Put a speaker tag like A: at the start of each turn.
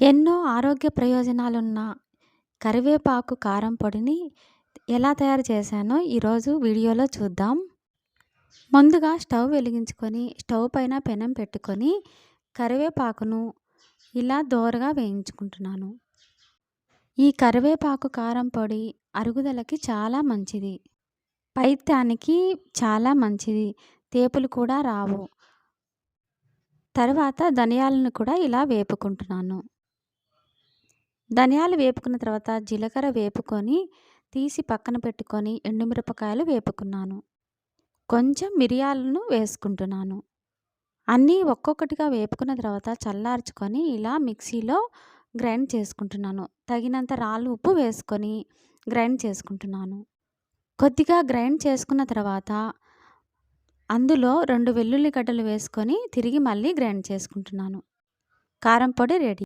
A: ఎన్నో ఆరోగ్య ప్రయోజనాలున్న కరివేపాకు కారం పొడిని ఎలా తయారు చేశానో ఈరోజు వీడియోలో చూద్దాం. ముందుగా స్టవ్ వెలిగించుకొని స్టవ్ పైన పెనం పెట్టుకొని కరివేపాకును ఇలా దోరగా వేయించుకుంటున్నాను. ఈ కరివేపాకు కారం పొడి అరుగుదలకి చాలా మంచిది. పైత్యానికి చాలా మంచిది. తేపులు కూడా రావు. తర్వాత ధనియాలను కూడా ఇలా వేపుకుంటున్నాను. ధనియాలు వేపుకున్న తర్వాత జీలకర్ర వేపుకొని తీసి పక్కన పెట్టుకొని ఎండుమిరపకాయలు వేపుకున్నాను. కొంచెం మిరియాలను వేసుకుంటున్నాను. అన్నీ ఒక్కొక్కటిగా వేపుకున్న తర్వాత చల్లార్చుకొని ఇలా మిక్సీలో గ్రైండ్ చేసుకుంటున్నాను. తగినంత రాళ్ళు ఉప్పు వేసుకొని గ్రైండ్ చేసుకుంటున్నాను. కొద్దిగా గ్రైండ్ చేసుకున్న తర్వాత అందులో రెండు వెల్లుల్లి గడ్డలు వేసుకొని తిరిగి మళ్ళీ గ్రైండ్ చేసుకుంటున్నాను. కారం పొడి రెడీ.